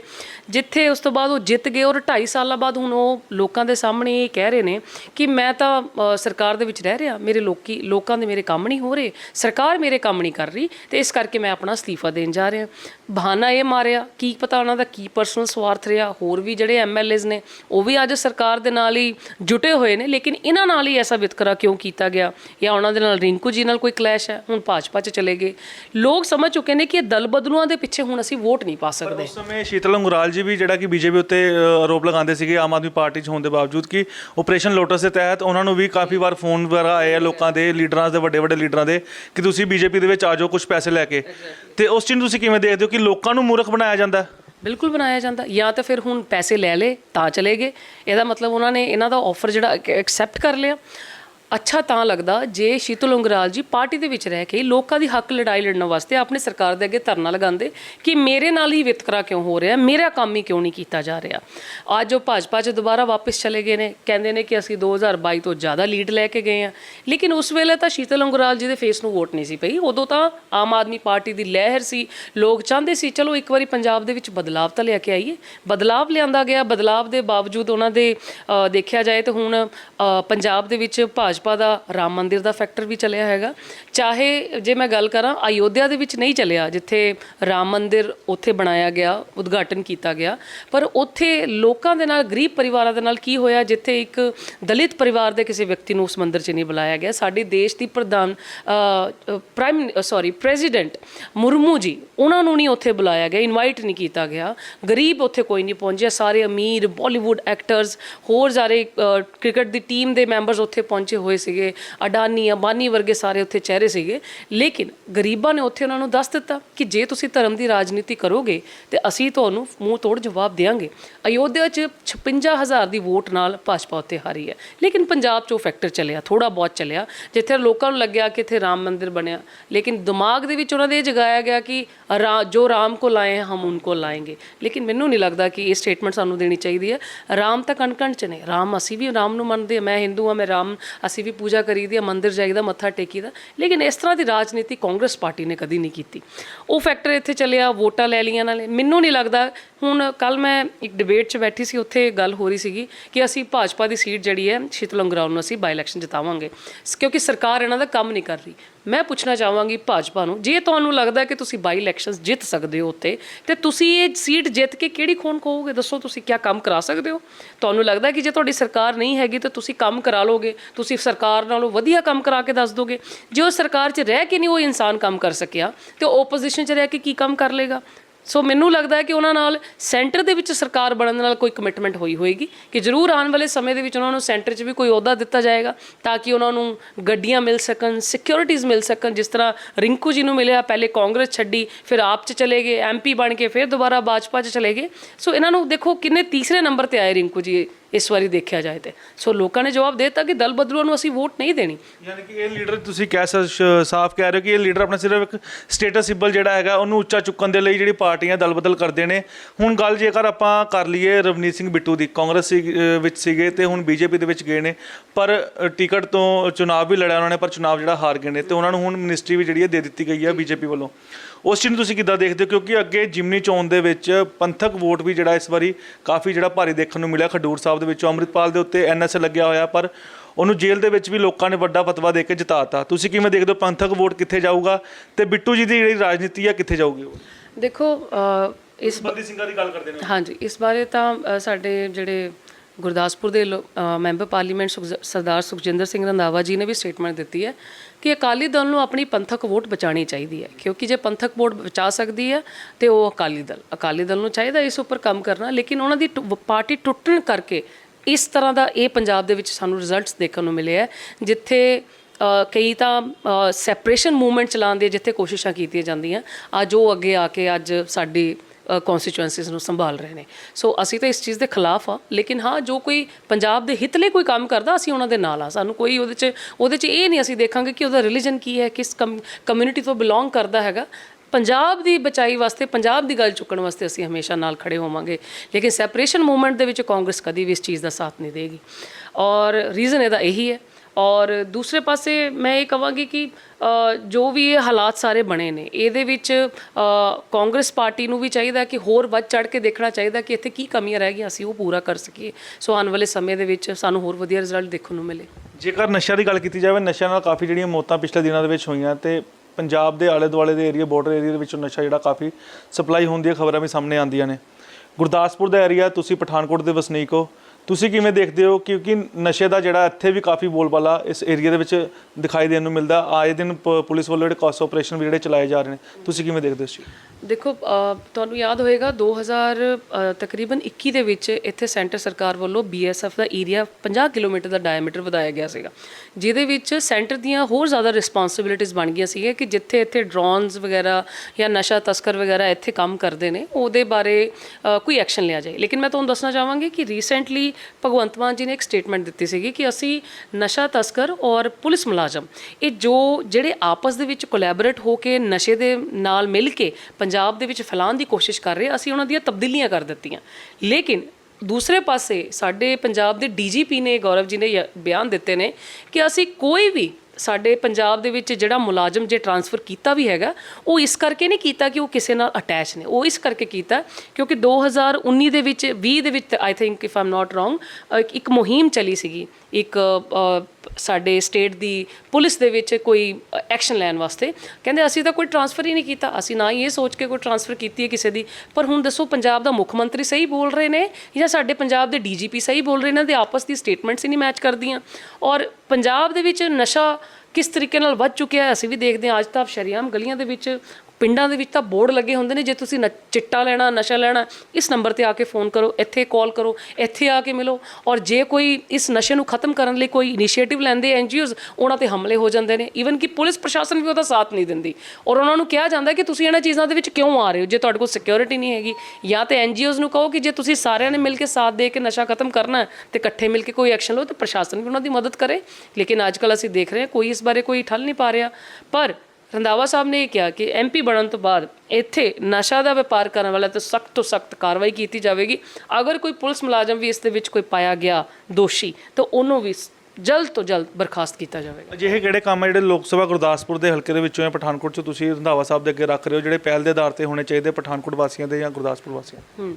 ਜਿੱਥੇ ਉਸ ਤੋਂ ਬਾਅਦ ਉਹ ਜਿੱਤ ਗਏ ਔਰ 2.5 ਸਾਲਾਂ ਬਾਅਦ ਹੁਣ ਉਹ ਲੋਕਾਂ ਦੇ ਸਾਹਮਣੇ ਇਹ ਕਹਿ ਰਹੇ ਨੇ ਕਿ ਮੈਂ ਤਾਂ ਸਰਕਾਰ ਦੇ ਵਿੱਚ ਰਹਿ ਰਿਹਾ। ਮੇਰੇ ਲੋਕੀ, ਲੋਕਾਂ ਦੇ ਮੇਰੇ ਕੰਮ ਨਹੀਂ ਹੋ ਰਹੇ। ਸਰਕਾਰ ਮੇਰੇ ਕੰਮ ਨਹੀਂ ਕਰ ਰਹੀ। ਤੇ ਇਸ ਕਰਕੇ ਮੈਂ ਆਪਣਾ ਅਸਤੀਫਾ ਦੇਣ ਜਾ ਰਿਹਾ। ਬਹਾਨਾ ਇਹ ਮਾਰਿਆ। ਕੀ ਪਤਾ ਉਹਨਾਂ ਦਾ ਕੀ ਪਰਸਨਲ ਸਵਾਰਥ ਰਿਹਾ, ਹੋਰ ਵੀ ਜਿਹੜੇ ਐਮਐਲਏਜ਼ ਨੇ, ਉਹ ਵੀ ਅੱਜ ਸਰਕਾਰ ਦੇ ਨਾਲ ਹੀ ਜੁਟੇ ਹੋਏ ਨੇ, ਲੇਕਿਨ ਇਹਨਾਂ ਨਾਲ ਹੀ ਐਸਾ ਵਿਤਕਰਾ ਕਿਉਂ ਕੀਤਾ ਗਿਆ? ਜਾਂ ਉਹਨਾਂ ਦੇ ਨਾਲ ਰਿੰਕੂ ਜੀ ਨਾਲ ਕੋਈ ਕਲੈਸ਼ ਹੈ? ਹੁਣ ਭਾਜਪਾ 'ਚ ਚਲੇ ਗਏ। ਲੋਕ ਸਮਝ ਚੁੱਕੇ ਨੇ ਕਿ ਇਹ ਦਲ ਬਦਲੂਆਂ ਦੇ ਪਿੱਛੇ ਹੁਣ ਅਸੀਂ ਵੋਟ ਨਹੀਂ ਪਾ ਸਕਦੇ। ਉਸ ਸਮੇਂ ਸ਼ੀਤਲ ਅੰਗੁਰਾਲ ਜੀ ਵੀ ਜਿਹੜਾ ਕਿ ਬੀਜੇਪੀ ਉੱਤੇ ਆਰੋਪ ਲਗਾਉਂਦੇ ਸੀਗੇ ਆਮ ਆਦਮੀ ਪਾਰਟੀ 'ਚ ਹੋਣ ਦੇ ਬਾਵਜੂਦ ਕਿ ਆਪਰੇਸ਼ਨ ਲੋਟਸ ਦੇ ਤਹਿਤ ਉਹਨਾਂ ਨੂੰ ਵੀ ਕਾਫੀ ਵਾਰ ਫੋਨ ਵਗੈਰਾ ਆਏ ਆ ਲੋਕਾਂ ਦੇ, ਲੀਡਰਾਂ ਦੇ, ਵੱਡੇ ਵੱਡੇ ਲੀਡਰਾਂ ਦੇ, ਕਿ ਤੁਸੀਂ ਬੀਜੇਪੀ ਦੇ ਵਿੱਚ ਆ ਜਾਓ ਕੁਝ ਪੈਸੇ ਲੈ ਕੇ। ਤੇ ਉਸ ਚੀਜ਼ ਨੂੰ ਤੁਸੀਂ ਕਿਵੇਂ ਦੇਖਦੇ ਹੋ ਕਿ ਲੋਕਾਂ ਨੂੰ ਮੂਰਖ ਬਣਾਇਆ ਜਾਂਦਾ? ਬਿਲਕੁਲ ਬਣਾਇਆ ਜਾਂਦਾ। ਜਾਂ ਤਾਂ ਫਿਰ ਹੁਣ ਪੈਸੇ ਲੈ ਲੇ ਤਾਂ ਚਲੇ ਗਏ। ਇਹਦਾ ਮਤਲਬ ਉਹਨਾਂ ਨੇ ਇਹਨਾਂ ਦਾ ਆਫਰ ਜਿਹੜਾ ਐਕਸੈਪਟ ਕਰ ਲਿਆ। ਅੱਛਾ ਤਾਂ ਲੱਗਦਾ ਜੇ ਸ਼ੀਤਲ ਉਂਗਰਾਲ ਜੀ ਪਾਰਟੀ ਦੇ ਵਿੱਚ ਰਹਿ ਕੇ ਲੋਕਾਂ ਦੀ ਹੱਕ ਲੜਾਈ ਲੜਨ ਵਾਸਤੇ ਆਪਣੀ ਸਰਕਾਰ ਦੇ ਅੱਗੇ ਧਰਨਾ ਲਗਾਉਂਦੇ ਕਿ ਮੇਰੇ ਨਾਲ ਹੀ ਵਿਤਕਰਾ ਕਿਉਂ ਹੋ ਰਿਹਾ, ਮੇਰਾ ਕੰਮ ਹੀ ਕਿਉਂ ਨਹੀਂ ਕੀਤਾ ਜਾ ਰਿਹਾ? ਅੱਜ ਉਹ ਭਾਜਪਾ 'ਚ ਦੁਬਾਰਾ ਵਾਪਸ ਚਲੇ ਗਏ ਨੇ, ਕਹਿੰਦੇ ਨੇ ਕਿ ਅਸੀਂ 2022 ਤੋਂ ਜ਼ਿਆਦਾ ਲੀਡ ਲੈ ਕੇ ਗਏ ਆ ਲੇਕਿਨ ਉਸ ਵੇਲੇ ਤਾਂ ਸ਼ੀਤਲ ਉਂਗਰਾਲ ਜੀ ਦੇ ਫੇਸ ਨੂੰ ਵੋਟ ਨਹੀਂ ਸੀ ਪਈ। ਉਦੋਂ ਤਾਂ ਆਮ ਆਦਮੀ ਪਾਰਟੀ ਦੀ ਲਹਿਰ ਸੀ, ਲੋਕ ਚਾਹੁੰਦੇ ਸੀ, ਚਲੋ ਇੱਕ ਵਾਰੀ ਪੰਜਾਬ ਦੇ ਵਿੱਚ ਬਦਲਾਵ ਤਾਂ ਲੈ ਕੇ ਆਈਏ। ਬਦਲਾਵ ਲਿਆਂਦਾ ਗਿਆ, ਬਦਲਾਵ ਦੇ ਬਾਵਜੂਦ ਉਹਨਾਂ ਦੇ ਦੇਖਿਆ ਜਾਏ ਤਾਂ ਹੁਣ ਪੰਜਾਬ ਦੇ ਵਿੱਚ ਭਾਜਪਾ ਦਾ ਰਾਮ ਮੰਦਿਰ ਦਾ ਫੈਕਟਰ ਵੀ ਚੱਲਿਆ ਹੈਗਾ। ਚਾਹੇ ਜੇ ਮੈਂ ਗੱਲ ਕਰਾਂ, ਅਯੋਧਿਆ ਦੇ ਵਿੱਚ ਨਹੀਂ ਚੱਲਿਆ, ਜਿੱਥੇ ਰਾਮ ਮੰਦਿਰ ਉੱਥੇ ਬਣਾਇਆ ਗਿਆ, ਉਦਘਾਟਨ ਕੀਤਾ ਗਿਆ, ਪਰ ਉੱਥੇ ਲੋਕਾਂ ਦੇ ਨਾਲ, ਗਰੀਬ ਪਰਿਵਾਰਾਂ ਦੇ ਨਾਲ ਕੀ ਹੋਇਆ, ਜਿੱਥੇ ਇੱਕ ਦਲਿਤ ਪਰਿਵਾਰ ਦੇ ਕਿਸੇ ਵਿਅਕਤੀ ਨੂੰ ਉਸ ਮੰਦਿਰ 'ਚ ਨਹੀਂ ਬੁਲਾਇਆ ਗਿਆ। ਸਾਡੇ ਦੇਸ਼ ਦੀ ਪ੍ਰਧਾਨ ਪ੍ਰਾਈਮ ਸੌਰੀ ਪ੍ਰੈਜ਼ੀਡੈਂਟ ਮੁਰਮੂ ਜੀ, ਉਹਨਾਂ ਨੂੰ ਨਹੀਂ ਉੱਥੇ ਬੁਲਾਇਆ ਗਿਆ ਇਨਵਾਈਟ ਨਹੀਂ ਕੀਤਾ ਗਿਆ। ਗਰੀਬ ਉੱਥੇ ਕੋਈ ਨਹੀਂ ਪਹੁੰਚਿਆ, ਸਾਰੇ ਅਮੀਰ ਬਾਲੀਵੁੱਡ ਐਕਟਰਸ ਹੋਰ ਸਾਰੇ ਕ੍ਰਿਕਟ ਦੀ ਟੀਮ ਦੇ ਮੈਂਬਰਸ ਉੱਥੇ ਪਹੁੰਚੇ ਹੋਏ ਸੀਗੇ, ਅਡਾਨੀ, ਅੰਬਾਨੀ ਵਰਗੇ ਸਾਰੇ ਉੱਥੇ ਚਿਹਰੇ ਸੀਗੇ। ਲੇਕਿਨ ਗਰੀਬਾਂ ਨੇ ਉੱਥੇ ਉਹਨਾਂ ਨੂੰ ਦੱਸ ਦਿੱਤਾ ਕਿ ਜੇ ਤੁਸੀਂ ਧਰਮ ਦੀ ਰਾਜਨੀਤੀ ਕਰੋਗੇ ਤੇ ਅਸੀਂ ਤੁਹਾਨੂੰ ਮੂੰਹ ਤੋੜ ਜਵਾਬ ਦੇਵਾਂਗੇ ਅਯੋਧਿਆ 'ਚ 56000 ਦੀ ਵੋਟ ਨਾਲ ਭਾਜਪਾ ਉੱਤੇ ਹਾਰੀ ਹੈ। ਲੇਕਿਨ ਪੰਜਾਬ 'ਚ ਉਹ ਫੈਕਟਰ ਚੱਲਿਆ ਥੋੜਾ ਬਹੁਤ ਚੱਲਿਆ। ਜਿੱਥੇ ਲੋਕਾਂ ਨੂੰ ਲੱਗਿਆ ਕਿ ਇੱਥੇ ਰਾਮ ਮੰਦਿਰ ਬਣਿਆ। ਲੇਕਿਨ ਦਿਮਾਗ ਦੇ ਵਿੱਚ ਉਹਨਾਂ ਦੇ ਜਗਾਇਆ ਗਿਆ ਕਿ ਜੋ ਰਾਮ ਕੋ ਲਾਏ ਹਮ ਉਨਕੋ ਲਾਏਗੇ ਲੇਕਿਨ ਮੈਨੂੰ ਨਹੀਂ ਲੱਗਦਾ ਕਿ ਇਹ ਸਟੇਟਮੈਂਟ ਸਾਨੂੰ ਦੇਣੀ ਚਾਹੀਦੀ ਹੈ। ਰਾਮ ਤਾਂ ਕਣਕਣ 'ਚ ਨੇ। ਰਾਮ ਅਸੀਂ ਵੀ ਰਾਮ ਨੂੰ ਮੰਨਦੇ ਮੈਂ ਹਿੰਦੂ ਹਾਂ, ਮੈਂ ਰਾਮ, ਅਸੀਂ ਵੀ ਪੂਜਾ ਕਰੀਦੀ ਹੈ, ਮੰਦਿਰ ਜਾਈਦਾ, ਮੱਥਾ ਟੇਕੀਦਾ। ਲੇਕਿਨ ਲੇਕਿਨ ਇਸ ਤਰ੍ਹਾਂ ਦੀ ਰਾਜਨੀਤੀ ਕਾਂਗਰਸ ਪਾਰਟੀ ਨੇ ਕਦੀ ਨਹੀਂ ਕੀਤੀ। ਉਹ ਫੈਕਟਰ ਇੱਥੇ ਚੱਲਿਆ, ਵੋਟਾਂ ਲੈ ਲਈਆਂ ਨਾਲੇ। ਮੈਨੂੰ ਨਹੀਂ ਲੱਗਦਾ, ਹੁਣ ਕੱਲ ਮੈਂ ਇੱਕ ਡਿਬੇਟ 'ਚ ਬੈਠੀ ਸੀ, ਉੱਥੇ ਗੱਲ ਹੋ ਰਹੀ ਸੀਗੀ ਕਿ ਅਸੀਂ ਭਾਜਪਾ ਦੀ ਸੀਟ ਜਿਹੜੀ ਹੈ ਸ਼ੀਤਲ ਉਂਗਰਾਲ ਨੂੰ ਅਸੀਂ ਬਾਈ ਇਲੈਕਸ਼ਨ ਜਿਤਾਵਾਂਗੇ। ਸ- ਕਿਉਂਕਿ ਸਰਕਾਰ ਇਹਨਾਂ ਦਾ ਕੰਮ ਨਹੀਂ ਕਰ ਰਹੀ। ਮੈਂ ਪੁੱਛਣਾ ਚਾਹਾਂਗੀ ਭਾਜਪਾ ਨੂੰ, ਜੇ ਤੁਹਾਨੂੰ ਲੱਗਦਾ ਕਿ ਤੁਸੀਂ ਬਾਈ ਇਲੈਕਸ਼ਨਸ ਜਿੱਤ ਸਕਦੇ ਹੋ ਉੱਤੇ, ਤੇ ਤੁਸੀਂ ਇਹ ਸੀਟ ਜਿੱਤ ਕੇ ਕਿਹੜੀ ਖੋਣ ਕਹੋਗੇ ਦੱਸੋ ਤੁਸੀਂ ਕੀ ਕੰਮ ਕਰਾ ਸਕਦੇ ਹੋ? ਤੁਹਾਨੂੰ ਲੱਗਦਾ ਕਿ ਜੇ ਤੁਹਾਡੀ ਸਰਕਾਰ ਨਹੀਂ ਹੈਗੀ ਤਾਂ ਤੁਸੀਂ ਕੰਮ ਕਰਾ ਲੋਗੇ? ਤੁਸੀਂ ਸਰਕਾਰ ਨਾਲੋਂ ਵਧੀਆ ਕੰਮ ਕਰਾ ਕੇ ਦੱਸ ਦੋਗੇ? ਜੇ ਉਹ ਸਰਕਾਰ 'ਚ ਰਹਿ ਕੇ ਨਹੀਂ ਉਹ ਇਨਸਾਨ ਕੰਮ ਕਰ ਸਕਿਆ, ਤੇ ਓਪੋਜੀਸ਼ਨ 'ਚ ਰਹਿ ਕੇ ਕੀ ਕੰਮ ਕਰ ਲੇਗਾ ਸੋ ਮੈਨੂੰ ਲੱਗਦਾ ਹੈ ਕਿ ਉਹਨਾਂ ਨਾਲ ਸੈਂਟਰ ਦੇ ਵਿੱਚ ਸਰਕਾਰ ਬਣਨ ਨਾਲ ਕੋਈ ਕਮਿਟਮੈਂਟ ਹੋਈ ਹੋਏਗੀ ਕਿ ਜ਼ਰੂਰ ਆਉਣ ਵਾਲੇ ਸਮੇਂ ਦੇ ਵਿੱਚ ਉਹਨਾਂ ਨੂੰ ਸੈਂਟਰ 'ਚ ਵੀ ਕੋਈ ਅਹੁਦਾ ਦਿੱਤਾ ਜਾਏਗਾ ਤਾਂ ਕਿ ਉਹਨਾਂ ਨੂੰ ਗੱਡੀਆਂ ਮਿਲ ਸਕਣ ਸਿਕਿਉਰਿਟੀਜ਼ ਮਿਲ ਸਕਣ, ਜਿਸ ਤਰ੍ਹਾਂ ਰਿੰਕੂ ਜੀ ਨੂੰ ਮਿਲਿਆ, ਪਹਿਲੇ ਕਾਂਗਰਸ ਛੱਡੀ, ਫਿਰ ਆਪ 'ਚ ਚਲੇ ਗਏ ਐਮਪੀ ਬਣ ਕੇ ਫਿਰ ਦੁਬਾਰਾ ਭਾਜਪਾ 'ਚ ਚਲੇ ਗਏ। ਸੋ ਇਹਨਾਂ ਨੂੰ ਦੇਖੋ ਕਿੰਨੇ ਤੀਸਰੇ ਨੰਬਰ ਤੇ ਆਏ ਰਿੰਕੂ ਜੀ ਇਸ ਵਾਰੀ ਦੇਖਿਆ ਜਾਏ ਤੇ। ਸੋ ਲੋਕਾਂ ਨੇ ਜਵਾਬ ਦੇ ਦਿੱਤਾ ਕਿ ਦਲ ਬਦਲੂਆਂ ਨੂੰ ਅਸੀਂ ਵੋਟ ਨਹੀਂ ਦੇਣੀ। ਯਾਨੀ ਕਿ ਇਹ ਲੀਡਰ ਤੁਸੀਂ ਕਹਿ ਸ- ਸ਼- ਸਾਫ਼ ਕਹਿ ਰਹੇ ਹੋ ਕਿ ਇਹ ਲੀਡਰ ਆਪਣਾ ਸਿਰਫ ਇੱਕ ਸਟੇਟਸ ਸਿੰਬਲ ਜਿਹੜਾ ਹੈਗਾ ਉਹਨੂੰ ਉੱਚਾ ਚੁੱਕਣ ਦੇ ਲਈ ਜਿਹੜੀ ਪਾਰਟੀਆਂ ਦਲ ਬਦਲ ਕਰਦੇ ਨੇ। ਹੁਣ ਗੱਲ ਜੇਕਰ ਆਪਾਂ ਕਰ ਲਈਏ ਰਵਨੀਤ ਸਿੰਘ ਬਿੱਟੂ ਦੀ ਕਾਂਗਰਸ ਸੀ- ਅਹ ਵਿੱਚ ਸੀਗੇ ਤੇ ਹੁਣ ਬੀਜੇਪੀ ਦੇ ਵਿੱਚ ਗਏ ਨੇ। ਪਰ ਅ, ਟਿਕਟ ਤੋਂ ਚੁਣਾਵ ਵੀ ਲੜਿਆ ਉਹਨਾਂ ਨੇ ਪਰ ਚੁਣਾਵ ਜਿਹੜਾ ਹਾਰ ਗਏ ਨੇ। ਤੇ ਉਹਨਾਂ ਨੂੰ ਹੁਣ ਮਿਨਿਸਟਰੀ ਵੀ ਜਿਹੜੀ ਹੈ ਦੇ ਦਿੱਤੀ ਗਈ ਹੈ ਬੀਜੇਪੀ ਵੱਲੋਂ। ਉਸ ਚੀਜ਼ ਨੂੰ ਤੁਸੀਂ ਕਿੱਦਾਂ ਦੇਖਦੇ ਹੋ? ਕਿਉਂਕਿ ਅੱਗੇ ਜਿਮਨੀ ਚੋਣ ਦੇ ਵਿੱਚ ਪੰਥਕ ਵੋਟ ਵੀ ਜਿਹੜਾ ਇਸ ਵਾਰੀ ਕਾਫੀ ਜਿਹੜਾ ਭਾਰੀ ਦੇਖਣ ਨੂੰ ਮਿਲਿਆ। ਖਡੂਰ ਸਾਹਿਬ ਦੇ ਵਿੱਚੋਂ ਅੰਮ੍ਰਿਤਪਾਲ ਦੇ ਉੱਤੇ ਐਨਐਸ ਲੱਗਿਆ ਹੋਇਆ ਪਰ ਉਹਨੂੰ ਜੇਲ੍ਹ ਦੇ ਵਿੱਚ ਵੀ ਲੋਕਾਂ ਨੇ ਵੱਡਾ ਫਤਵਾ ਦੇ ਕੇ ਜਿਤਾਤਾ। ਤੁਸੀਂ ਕਿਵੇਂ ਦੇਖਦੇ ਹੋ? ਪੰਥਕ ਵੋਟ ਕਿੱਥੇ ਜਾਊਗਾ ਤੇ ਬਿੱਟੂ ਜੀ ਦੀ ਜਿਹੜੀ ਰਾਜਨੀਤੀ ਹੈ ਕਿੱਥੇ ਜਾਊਗੀ ਉਹ? ਦੇਖੋ ਇਸ ਬੰਦੀ ਸਿੰਘਾਂ ਦੀ ਗੱਲ ਕਰਦੇ ਨੇ ਹਾਂਜੀ ਇਸ ਬਾਰੇ ਤਾਂ ਸਾਡੇ ਜਿਹੜੇ ਗੁਰਦਾਸਪੁਰ ਦੇ ਲੋ- ਮੈਂਬਰ ਪਾਰਲੀਮੈਂਟ ਸੁਖਜ- ਸਰਦਾਰ ਸੁਖਜਿੰਦਰ ਸਿੰਘ ਰੰਧਾਵਾ ਜੀ ਨੇ ਵੀ ਸਟੇਟਮੈਂਟ ਦਿੱਤੀ ਹੈ ਕਿ ਅਕਾਲੀ ਦਲ ਨੂੰ ਆਪਣੀ ਪੰਥਕ ਵੋਟ ਬਚਾਣੀ ਚਾਹੀਦੀ ਹੈ, ਕਿਉਂਕਿ ਜੇ ਪੰਥਕ ਵੋਟ ਬਚਾ ਸਕਦੀ ਹੈ ਤੇ ਉਹ ਅਕਾਲੀ ਦਲ ਅਕਾਲੀ ਦਲ ਨੂੰ ਚਾਹੀਦਾ ਇਸ ਉੱਪਰ ਕੰਮ ਕਰਨਾ, ਲੇਕਿਨ ਉਹਨਾਂ ਦੀ ਟੁ- ਪਾਰਟੀ ਟੁੱਟਣ ਕਰਕੇ ਇਸ ਤਰ੍ਹਾਂ ਦਾ ਇਹ ਪੰਜਾਬ ਦੇ ਵਿੱਚ ਸਾਨੂੰ ਰਿਜ਼ਲਟਸ ਦੇਖਣ ਨੂੰ ਮਿਲੇ ਹੈ, ਜਿੱਥੇ ਕਈ ਤਾਂ ਸੈਪਰੇਸ਼ਨ ਮੂਵਮੈਂਟ ਚਲਾਉਣ ਦੀ ਜਿੱਥੇ ਕੋਸ਼ਿਸ਼ਾਂ ਕੀਤੀਆਂ ਜਾਂਦੀਆਂ, ਅੱਜ ਉਹ ਅੱਗੇ ਆ ਕੇ ਅੱਜ ਸਾਡੀ ਕਨਸਟੀਚੁਐਂਸੀਜ਼ ਨੂੰ ਸੰਭਾਲ ਰਹੇ ਨੇ। ਸੋ ਅਸੀਂ ਤਾਂ ਇਸ ਚੀਜ਼ ਦੇ ਖਿਲਾਫ ਆ, ਲੇਕਿਨ ਹਾਂ, ਜੋ ਕੋਈ ਪੰਜਾਬ ਦੇ ਹਿੱਤ ਲਈ ਕੋਈ ਕੰਮ ਕਰਦਾ, ਅਸੀਂ ਉਹਨਾਂ ਦੇ ਨਾਲ ਆ। ਸਾਨੂੰ ਕੋਈ ਉਹਦੇ 'ਚ ਉਹਦੇ 'ਚ ਇਹ ਨਹੀਂ ਅਸੀਂ ਦੇਖਾਂਗੇ ਕਿ ਉਹਦਾ ਰਿਲੀਜਨ ਕੀ ਹੈ, ਕਿਸ ਕਮਿਊਨਿਟੀ ਤੋਂ ਬਿਲੋਂਗ ਕਰਦਾ ਹੈਗਾ। ਪੰਜਾਬ ਦੀ ਬਚਾਈ ਵਾਸਤੇ, ਪੰਜਾਬ ਦੀ ਗੱਲ ਚੁੱਕਣ ਵਾਸਤੇ ਅਸੀਂ ਹਮੇਸ਼ਾ ਨਾਲ ਖੜੇ ਹੋਵਾਂਗੇ। ਲੇਕਿਨ ਸੈਪਰੇਸ਼ਨ ਮੂਵਮੈਂਟ ਦੇ ਵਿੱਚ ਕਾਂਗਰਸ ਕਦੀ ਵੀ ਇਸ ਚੀਜ਼ ਦਾ ਸਾਥ ਨਹੀਂ ਦੇਗੀ। ਔਰ ਰੀਜ਼ਨ ਇਹਦਾ ਇਹੀ ਹੈ ਔਰ ਦੂਸਰੇ ਪਾਸੇ ਮੈਂ ਇਹ ਕਹਾਂਗੀ ਕਿ ਜੋ ਵੀ ਇਹ ਹਾਲਾਤ ਸਾਰੇ ਬਣੇ ਨੇ, ਇਹਦੇ ਵਿੱਚ ਕਾਂਗਰਸ ਪਾਰਟੀ ਨੂੰ ਵੀ ਚਾਹੀਦਾ ਕਿ ਹੋਰ ਵੱਧ ਚੜ ਕੇ ਦੇਖਣਾ ਚਾਹੀਦਾ ਕਿ ਇੱਥੇ ਕੀ ਕਮੀਆਂ ਰਹਿ ਗਈਆਂ ਅਸੀਂ ਉਹ ਪੂਰਾ ਕਰ ਸਕੀਏ। ਸੋ ਆਉਣ ਵਾਲੇ ਸਮੇਂ ਦੇ ਵਿੱਚ ਸਾਨੂੰ ਹੋਰ ਵਧੀਆ ਰਿਜ਼ਲਟ ਦੇਖਣ ਨੂੰ ਮਿਲੇ। ਜੇਕਰ ਨਸ਼ਿਆਂ ਦੀ ਗੱਲ ਕੀਤੀ ਜਾਵੇ, ਨਸ਼ਿਆਂ ਨਾਲ ਕਾਫੀ ਜਿਹੜੀਆਂ ਮੌਤਾਂ ਪਿਛਲੇ ਦਿਨਾਂ ਦੇ ਵਿੱਚ ਹੋਈਆਂ ਤੇ ਪੰਜਾਬ ਦੇ ਆਲੇ ਦੁਆਲੇ ਦੇ ਏਰੀਆ ਬਾਰਡਰ ਏਰੀਆ ਦੇ ਵਿੱਚੋਂ ਨਸ਼ਾ ਜਿਹੜਾ ਕਾਫੀ ਸਪਲਾਈ ਹੋਣ ਦੀਆਂ ਖਬਰਾਂ ਵੀ ਸਾਹਮਣੇ ਆਉਂਦੀਆਂ ਨੇ। ਗੁਰਦਾਸਪੁਰ ਦਾ ਏਰੀਆ ਤੁਸੀਂ ਪਠਾਨਕੋਟ ਦੇ ਵਸਨੀਕ ਹੋ। ਤੁਸੀਂ ਕਿਵੇਂ ਦੇਖਦੇ ਹੋ? ਕਿਉਂਕਿ ਨਸ਼ੇ ਦਾ ਜਿਹੜਾ ਇੱਥੇ ਵੀ ਕਾਫੀ ਬੋਲਬਾਲਾ ਇਸ ਏਰੀਆ ਦੇ ਵਿੱਚ ਦਿਖਾਈ ਦੇਣ ਨੂੰ ਮਿਲਦਾ। ਆਏ ਦਿਨ ਪ- ਪੁਲਿਸ ਵੱਲੋਂ ਜਿਹੜੇ ਕਾਸ ਆਪਰੇਸ਼ਨ ਵੀ ਜਿਹੜੇ ਚਲਾਏ ਜਾ ਰਹੇ ਨੇ ਤੁਸੀਂ ਕਿਵੇਂ ਦੇਖਦੇ ਹੋ ਇਸ ਚੀਜ਼ ਦੇਖੋ ਤੁਹਾਨੂੰ ਯਾਦ ਹੋਏਗਾ 2000 ਅ, ਤਕਰੀਬਨ 21 ਦੇ ਵਿੱਚ ਇੱਥੇ ਸੈਂਟਰ ਸਰਕਾਰ ਵੱਲੋਂ ਬੀਐਸਐਫ ਦਾ ਏਰੀਆ 50 ਕਿਲੋਮੀਟਰ ਦਾ ਡਾਇਮੀਟਰ ਵਧਾਇਆ ਗਿਆ ਸੀਗਾ। ਜਿਹਦੇ ਵਿੱਚ ਸੈਂਟਰ ਦੀਆਂ ਹੋਰ ਜ਼ਿਆਦਾ ਰਿਸਪੌਂਸਿਬਿਲਿਟੀਆਂ ਬਣ ਗਈਆਂ ਸੀਗੀਆਂ ਕਿ ਜਿੱਥੇ ਇੱਥੇ ਡਰੋਨਸ ਵਗੈਰਾ ਜਾਂ ਨਸ਼ਾ ਤਸਕਰ ਵਗੈਰਾ ਇੱਥੇ ਕੰਮ ਕਰਦੇ ਨੇ ਉਹਦੇ ਬਾਰੇ ਕੋਈ ਐਕਸ਼ਨ ਲਿਆ ਜਾਏ। ਲੇਕਿਨ ਮੈਂ ਤੁਹਾਨੂੰ ਦੱਸਣਾ ਚਾਹਾਂਗੀ ਕਿ ਰੀਸੈਂਟਲੀ ਭਗਵੰਤ ਮਾਨ ਜੀ ਨੇ ਇੱਕ ਸਟੇਟਮੈਂਟ ਦਿੱਤੀ ਸੀਗੀ ਕਿ ਅਸੀਂ ਨਸ਼ਾ ਤਸਕਰ ਔਰ ਪੁਲਿਸ ਮੁਲਾਜ਼ਮ, ਇਹ ਜੋ ਜਿਹੜੇ ਆਪਸ ਦੇ ਵਿੱਚ ਕੋਲੈਬੋਰੇਟ ਹੋ ਕੇ ਨਸ਼ੇ ਦੇ ਨਾਲ ਮਿਲ ਕੇ ਪੰਜਾਬ ਦੇ ਵਿੱਚ ਫੈਲਾਉਣ ਦੀ ਕੋਸ਼ਿਸ਼ ਕਰ ਰਹੇ ਅਸੀਂ ਉਹਨਾਂ ਦੀਆਂ ਤਬਦੀਲੀਆਂ ਕਰ ਦਿੱਤੀਆਂ। ਲੇਕਿਨ ਦੂਸਰੇ ਪਾਸੇ ਸਾਡੇ ਪੰਜਾਬ ਦੇ ਡੀਜੀਪੀ ਨੇ, ਗੌਰਵ ਜੀ ਨੇ य- ਬਿਆਨ ਦਿੱਤੇ ਨੇ ਕਿ ਅਸੀਂ ਕੋਈ ਵੀ ਸਾਡੇ ਪੰਜਾਬ ਦੇ ਵਿੱਚ ਜਿਹੜਾ ਮੁਲਾਜ਼ਮ ਜੇ ਟਰਾਂਸਫਰ ਕੀਤਾ ਵੀ ਹੈਗਾ, ਉਹ ਇਸ ਕਰਕੇ ਨਹੀਂ ਕੀਤਾ ਕਿ ਉਹ ਕਿਸੇ ਨਾਲ ਅਟੈਚ ਨੇ। ਉਹ ਇਸ ਕਰਕੇ ਕੀਤਾ ਕਿਉਂਕਿ 2019 ਦੇ ਵਿੱਚ 20 ਦੇ ਵਿੱਚ I think if I'm not wrong ਇੱਕ ਮੁਹਿੰਮ ਚਲੀ ਸੀਗੀ। ਇੱਕ ਸਾਡੇ ਸਟੇਟ ਦੀ ਪੁਲਿਸ ਦੇ ਵਿੱਚ ਕੋਈ ਐਕਸ਼ਨ ਲੈਣ ਵਾਸਤੇ। ਕਹਿੰਦੇ ਅਸੀਂ ਤਾਂ ਕੋਈ ਟਰਾਂਸਫਰ ਹੀ ਨਹੀਂ ਕੀਤਾ। ਅਸੀਂ ਨਾ ਹੀ ਇਹ ਸੋਚ ਕੇ ਕੋਈ ਟਰਾਂਸਫਰ ਕੀਤੀ ਹੈ ਕਿਸੇ ਦੀ। ਪਰ ਹੁਣ ਦੱਸੋ, ਪੰਜਾਬ ਦਾ ਮੁੱਖ ਮੰਤਰੀ ਸਹੀ ਬੋਲ ਰਹੇ ਨੇ ਜਾਂ ਸਾਡੇ ਪੰਜਾਬ ਦੇ ਡੀਜੀਪੀ ਸਹੀ ਬੋਲ ਰਹੇ ਨੇ ਦੇ ਆਪਸ ਦੀ ਸਟੇਟਮੈਂਟਸ ਹੀ ਨਹੀਂ ਮੈਚ ਕਰਦੀਆਂ। ਔਰ ਪੰਜਾਬ ਦੇ ਵਿੱਚ ਨਸ਼ਾ ਕਿਸ ਤਰੀਕੇ ਨਾਲ ਵੱਧ ਚੁੱਕਿਆ ਹੈ, ਅਸੀਂ ਵੀ ਦੇਖਦੇ ਹਾਂ। ਅੱਜ ਤਾਂ ਸ਼ਰੀਆਮ ਗਲੀਆਂ ਦੇ ਵਿੱਚ ਪਿੰਡਾਂ ਦੇ ਵਿੱਚ ਤਾਂ ਬੋਰਡ ਲੱਗੇ ਹੁੰਦੇ ਨੇ, ਜੇ ਤੁਸੀਂ ਨ- ਚਿੱਟਾ ਲੈਣਾ, ਨਸ਼ਾ ਲੈਣਾ, ਇਸ ਨੰਬਰ ਤੇ ਆ ਕੇ ਫੋਨ ਕਰੋ, ਇੱਥੇ ਕਾਲ ਕਰੋ, ਇੱਥੇ ਆ ਕੇ ਮਿਲੋ। ਔਰ ਜੇ ਕੋਈ ਇਸ ਨਸ਼ੇ ਨੂੰ ਖਤਮ ਕਰਨ ਲਈ ਕੋਈ ਇਨੀਸ਼ੀਏਟਿਵ ਲੈਂਦੇ ਐਨਜੀਓਜ਼ ਉਹਨਾਂ ਤੇ ਹਮਲੇ ਹੋ ਜਾਂਦੇ ਨੇ। ਈਵਨ ਕਿ ਪੁਲਿਸ ਪ੍ਰਸ਼ਾਸਨ ਵੀ ਉਹਦਾ ਸਾਥ ਨਹੀਂ ਦਿੰਦੀ। ਔਰ ਉਹਨਾਂ ਨੂੰ ਕਿਹਾ ਜਾਂਦਾ ਕਿ ਤੁਸੀਂ ਇਹਨਾਂ ਚੀਜ਼ਾਂ ਦੇ ਵਿੱਚ ਕਿਉਂ ਆ ਰਹੇ ਹੋ? ਜੇ ਤੁਹਾਡੇ ਕੋਲ ਸਿਕਿਉਰਿਟੀ ਨਹੀਂ ਹੈਗੀ, ਜਾਂ ਤੇ ਐਨਜੀਓਜ਼ ਨੂੰ ਕਹੋ ਕਿ ਜੇ ਤੁਸੀਂ ਸਾਰਿਆਂ ਨੇ ਮਿਲ ਕੇ ਸਾਥ ਦੇ ਕੇ ਨਸ਼ਾ ਖਤਮ ਕਰਨਾ ਹੈ, ਤੇ ਇਕੱਠੇ ਮਿਲ ਕੇ ਕੋਈ ਐਕਸ਼ਨ ਲਓ, ਤੇ ਪ੍ਰਸ਼ਾਸਨ ਵੀ ਉਹਨਾਂ ਦੀ ਮਦਦ ਕਰੇ। ਲੇਕਿਨ ਅੱਜ ਕੱਲ ਅਸੀਂ ਦੇਖ ਰਹੇ ਹਾਂ, ਕੋਈ ਇਸ ਬਾਰੇ ਕੋਈ ਠੱਲ ਨਹੀਂ ਪਾ ਰਿਹਾ। ਪਰ ਰੰਧਾਵਾ ਸਾਹਿਬ ਨੇ ਇਹ ਕਿਹਾ ਕਿ ਐਮਪੀ ਬਣਨ ਤੋਂ ਬਾਅਦ ਇੱਥੇ ਨਸ਼ਾ ਦਾ ਵਪਾਰ ਕਰਨ ਵਾਲਾ ਤੇ ਸਖਤ ਤੋਂ ਸਖਤ ਕਾਰਵਾਈ ਕੀਤੀ ਜਾਵੇਗੀ। ਅਗਰ ਕੋਈ ਪੁਲਿਸ ਮੁਲਾਜ਼ਮ ਵੀ ਇਸ ਦੇ ਵਿੱਚ ਕੋਈ ਪਾਇਆ ਗਿਆ ਦੋਸ਼ੀ ਤਾਂ ਉਹਨੂੰ ਵੀ ਜਲਦ ਤੋਂ ਜਲਦ ਬਰਖਾਸਤ ਕੀਤਾ ਜਾਵੇਗਾ। ਅਜਿਹੇ ਕਿਹੜੇ ਕੰਮ ਆ ਜਿਹੜੇ ਲੋਕ ਸਭਾ ਗੁਰਦਾਸਪੁਰ ਦੇ ਹਲਕੇ ਦੇ ਵਿੱਚੋਂ ਜਾਂ ਪਠਾਨਕੋਟ ਚ ਤੁਸੀਂ ਰੰਧਾਵਾ ਸਾਹਿਬ ਦੇ ਅੱਗੇ ਰੱਖ ਰਹੇ ਹੋ ਜਿਹੜੇ ਪਹਿਲ ਦੇ ਆਧਾਰ ਤੇ ਹੋਣੇ ਚਾਹੀਦੇ ਪਠਾਨਕੋਟ ਵਾਸੀਆਂ ਦੇ ਜਾਂ ਗੁਰਦਾਸਪੁਰ ਵਾਸੀਆਂ ਦੇ? ਹਮ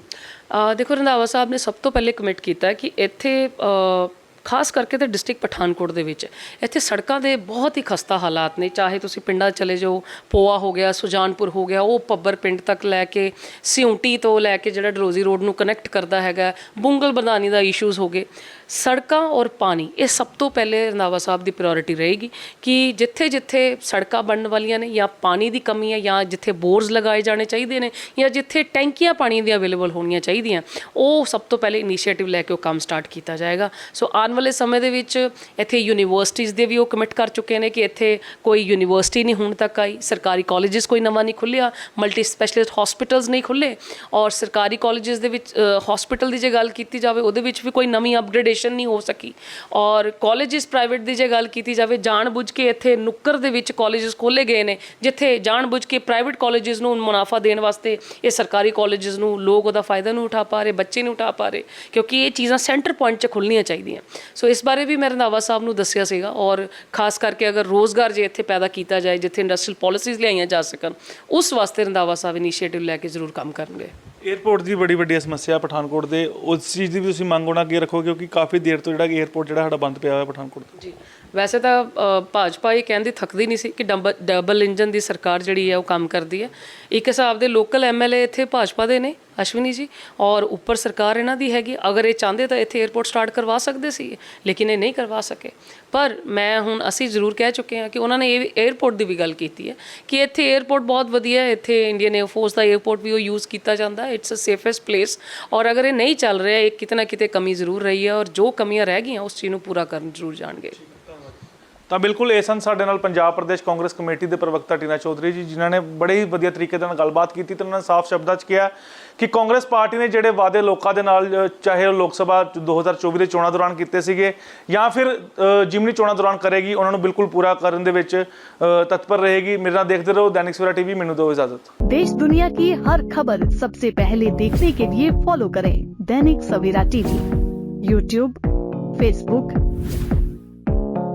ਅਹ ਦੇਖੋ ਰੰਧਾਵਾ ਸਾਹਿਬ ਨੇ ਸਭ ਤੋਂ ਪਹਿਲੇ ਕਮਿਟ ਕੀਤਾ ਹੈ ਕਿ ਇੱਥੇ ਅਹ, ਖਾਸ ਕਰਕੇ ਤੇ ਡਿਸਟ੍ਰਿਕਟ ਪਠਾਨਕੋਟ ਦੇ ਵਿੱਚ। ਇੱਥੇ ਸੜਕਾਂ ਦੇ ਬਹੁਤ ਹੀ ਖਸਤਾ ਹਾਲਾਤ ਨੇ, ਚਾਹੇ ਤੁਸੀਂ ਪਿੰਡਾਂ ਚਲੇ ਜਾਓ, ਪੋਆ ਹੋ ਗਿਆ, ਸੁਜਾਨਪੁਰ ਹੋ ਗਿਆ, ਉਹ ਪੱਬਰ ਪਿੰਡ ਤੱਕ ਲੈ ਕੇ, ਸਿਉਂਟੀ ਤੋਂ ਲੈ ਕੇ ਜਿਹੜਾ ਡਰੋਜ਼ੀ ਰੋਡ ਨੂੰ ਕਨੈਕਟ ਕਰਦਾ ਹੈਗਾ ਬੁੰਗਲ ਬਦਾਨੀ ਦਾ ਇਸ਼ੂਜ਼ ਹੋ ਗਏ। ਸੜਕਾਂ ਔਰ ਪਾਣੀ, ਇਹ ਸਭ ਤੋਂ ਪਹਿਲੇ ਰੰਧਾਵਾ ਸਾਹਿਬ ਦੀ ਪ੍ਰਾਇੋਰਟੀ ਰਹੇਗੀ ਕਿ ਜਿੱਥੇ ਜਿੱਥੇ ਸੜਕਾਂ ਬਣਨ ਵਾਲੀਆਂ ਨੇ ਜਾਂ ਪਾਣੀ ਦੀ ਕਮੀ ਹੈ ਜਾਂ ਜਿੱਥੇ ਬੋਰਸ ਲਗਾਏ ਜਾਣੇ ਚਾਹੀਦੇ ਨੇ ਜਾਂ ਜਿੱਥੇ ਟੈਂਕੀਆਂ ਪਾਣੀ ਦੀਆਂ ਅਵੇਲੇਬਲ ਹੋਣੀਆਂ ਚਾਹੀਦੀਆਂ, ਉਹ ਸਭ ਤੋਂ ਪਹਿਲੇ ਇਨੀਸ਼ੀਏਟਿਵ ਲੈ ਕੇ ਉਹ ਕੰਮ ਸਟਾਰਟ ਕੀਤਾ ਜਾਏਗਾ। ਸੋ ਆਉਣ ਵਾਲੇ ਸਮੇਂ ਦੇ ਵਿੱਚ ਇੱਥੇ ਯੂਨੀਵਰਸਿਟੀਜ਼ ਦੇ ਵੀ ਉਹ ਕਮਿਟ ਕਰ ਚੁੱਕੇ ਨੇ ਕਿ ਇੱਥੇ ਕੋਈ ਯੂਨੀਵਰਸਿਟੀ ਨਹੀਂ ਹੁਣ ਤੱਕ ਆਈ, ਸਰਕਾਰੀ ਕਾਲਜਸ ਕੋਈ ਨਵਾਂ ਨਹੀਂ ਖੁੱਲਿਆ ਮਲਟੀ ਸਪੈਸ਼ਲਿਸਟ ਹਸਪੀਟਲਸ ਨਹੀਂ ਖੁੱਲੇ ਔਰ ਸਰਕਾਰੀ ਕਾਲਜਸ ਦੇ ਵਿੱਚ ਹਸਪੀਟਲ ਦੀ ਜੇ ਗੱਲ ਕੀਤੀ ਜਾਵੇ, ਉਹਦੇ ਵਿੱਚ ਵੀ ਕੋਈ ਨਵੀਂ ਅਪਗ੍ਰੇਡੇਸ਼ਨ ਨਹੀਂ ਹੋ ਸਕੀ। ਔਰ ਕਾਲਜਸ ਪ੍ਰਾਈਵੇਟ ਦੀ ਜੇ ਗੱਲ ਕੀਤੀ ਜਾਵੇ, ਜਾਣਬੁੱਝ ਕੇ ਇੱਥੇ ਨੁੱਕਰ ਦੇ ਵਿੱਚ ਕਾਲਜਸ ਖੋਲੇ ਗਏ ਨੇ, ਜਿੱਥੇ ਜਾਣਬੁੱਝ ਕੇ ਪ੍ਰਾਈਵੇਟ ਕਾਲਜਸ ਨੂੰ ਮੁਨਾਫਾ ਦੇਣ ਵਾਸਤੇ ਇਹ ਸਰਕਾਰੀ ਕਾਲਜਸ ਨੂੰ ਲੋਕ ਉਹਦਾ ਫਾਇਦਾ ਨਹੀਂ ਉਠਾ ਪਾ ਰਹੇ, ਬੱਚੇ ਨਹੀਂ ਉਠਾ ਪਾ ਰਹੇ, ਕਿਉਂਕਿ ਇਹ ਚੀਜ਼ਾਂ ਸੈਂਟਰ ਪੁਆਇੰਟ 'ਚ ਖੁੱਲਣੀਆਂ ਚਾਹੀਦੀਆਂ। ਸੋ ਇਸ ਬਾਰੇ ਵੀ ਮੈਂ ਰੰਧਾਵਾ ਸਾਹਿਬ ਨੂੰ ਦੱਸਿਆ ਸੀਗਾ, ਔਰ ਖਾਸ ਕਰਕੇ ਅਗਰ ਰੋਜ਼ਗਾਰ ਜੇ ਇੱਥੇ ਪੈਦਾ ਕੀਤਾ ਜਾਏ, ਜਿੱਥੇ ਇੰਡਸਟਰੀਅਲ ਪਾਲਿਸੀਜ਼ ਲਿਆਈਆਂ ਜਾ ਸਕਣ, ਉਸ ਵਾਸਤੇ ਰੰਧਾਵਾ ਸਾਹਿਬ ਇਨੀਸ਼ੀਏਟਿਵ ਲੈ ਕੇ ਜ਼ਰੂਰ ਕੰਮ ਕਰਨਗੇ। ਏਅਰਪੋਰਟ ਦੀ ਬੜੀ ਵੱਡੀ ਸਮੱਸਿਆ ਪਠਾਨਕੋਟ ਦੇ, ਉਸ ਚੀਜ਼ ਦੀ ਵੀ ਤੁਸੀਂ ਮੰਗ ਹੋਣਾ ਅੱਗੇ ਰੱਖੋ ਕਿਉਂਕਿ ਕਾਫੀ ਦੇਰ ਤੋਂ ਜਿਹੜਾ ਏਅਰਪੋਰਟ ਜਿਹੜਾ ਸਾਡਾ ਬੰਦ ਪਿਆ ਹੋਇਆ ਪਠਾਨਕੋਟ ਦਾ ਜੀ। ਵੈਸੇ ਤਾਂ ਭਾਜਪਾ ਇਹ ਕਹਿੰਦੀ ਥੱਕਦੀ ਨਹੀਂ ਸੀ ਕਿ ਡਬਲ ਇੰਜਨ ਦੀ ਸਰਕਾਰ ਜਿਹੜੀ ਹੈ ਉਹ ਕੰਮ ਕਰਦੀ ਹੈ। ਇੱਕ ਹਿਸਾਬ ਦੇ ਲੋਕਲ ਐਮਐਲਏ ਇੱਥੇ ਭਾਜਪਾ ਦੇ ਨੇ, ਅਸ਼ਵਨੀ ਜੀ, ਔਰ ਉੱਪਰ ਸਰਕਾਰ ਇਹਨਾਂ ਦੀ ਹੈਗੀ। ਅਗਰ ਇਹ ਚਾਹੁੰਦੇ ਤਾਂ ਇੱਥੇ 에어ਪੋਰਟ ਸਟਾਰਟ ਕਰਵਾ ਸਕਦੇ ਸੀ, ਲੇਕਿਨ ਇਹ ਨਹੀਂ ਕਰਵਾ ਸਕੇ। ਪਰ ਮੈਂ ਹੁਣ ਅਸੀਂ ਜ਼ਰੂਰ ਕਹਿ ਚੁੱਕੇ ਹਾਂ ਕਿ ਉਹਨਾਂ ਨੇ ਇਹ 에어ਪੋਰਟ ਦੀ ਵੀ ਗੱਲ ਕੀਤੀ ਹੈ ਕਿ ਇੱਥੇ 에어ਪੋਰਟ ਬਹੁਤ ਵਧੀਆ ਹੈ। ਇੱਥੇ ਇੰਡੀਅਨ 에ਅਰ ਦਾ 에어ਪੋਰਟ ਵੀ ਉਹ ਯੂਜ਼ ਕੀਤਾ ਜਾਂਦਾ ਇਟਸ ਅ ਸੇਫੈਸਟ ਪਲੇਸ ਔਰ ਅਗਰ ਇਹ ਨਹੀਂ ਚੱਲ ਰਿਹਾ, ਇਹ ਕਿਤਨਾ ਕਿਤੇ ਕਮੀ ਜ਼ਰੂਰ ਰਹੀ ਹੈ ਔਰ ਜੋ ਕਮੀਆਂ ਰਹਿ ਗਈਆਂ, ਉਸ ਚੀਜ਼ ਨੂੰ ਪੂਰਾ ਕਰਨ ਜ਼ਰੂਰ ਜਾਣਗੇ। ਤਾਂ ਬਿਲਕੁਲ ਇਹ ਸਨ ਸਾਡੇ ਨਾਲ ਪੰਜਾਬ ਪ੍ਰਦੇਸ਼ ਕਾਂਗਰਸ ਕਮੇਟੀ ਦੇ ਪ੍ਰਵਕਤਾ ਟੀਨਾ ਚੌਧਰੀ ਜੀ ਜਿਨ੍ਹਾਂ ਨੇ ਬੜੇ ਹੀ ਵਧੀਆ ਤਰੀਕੇ ਦੇ ਨਾਲ ਗੱਲਬਾਤ ਕੀਤੀ ਤੇ ਉਹਨਾਂ ਨੇ ਸਾਫ਼ ਸ਼ਬਦਾਂ 'ਚ ਕਿਹਾ ਕਿ ਕਾਂਗਰਸ ਪਾਰਟੀ ਨੇ ਜਿਹੜੇ ਵਾਅਦੇ ਲੋਕਾਂ ਦੇ ਨਾਲ ਅ, ਚਾਹੇ ਉਹ ਲੋਕ ਸਭਾ 2024 ਦੇ ਚੋਣਾਂ ਦੌਰਾਨ ਕੀਤੇ ਸੀਗੇ ਜਾਂ ਫਿਰ ਅ, ਜਿਮਨੀ ਚੋਣਾਂ ਦੌਰਾਨ ਕਰੇਗੀ ਉਹਨਾਂ ਨੂੰ ਬਿਲਕੁਲ ਪੂਰਾ ਕਰਨ ਦੇ ਵਿੱਚ ਅ, ਤਤਪਰ ਰਹੇਗੀ ਮੇਰੇ ਨਾਲ ਦੇਖਦੇ ਰਹੋ ਦੈਨਿਕ ਸਵੇਰਾ ਟੀਵੀ ਮੈਨੂੰ ਦਿਓ ਇਜਾਜ਼ਤ देश दुनिया की हर खबर सबसे पहले देखने के लिए फॉलो करें Dainik Savera TV YouTube Facebook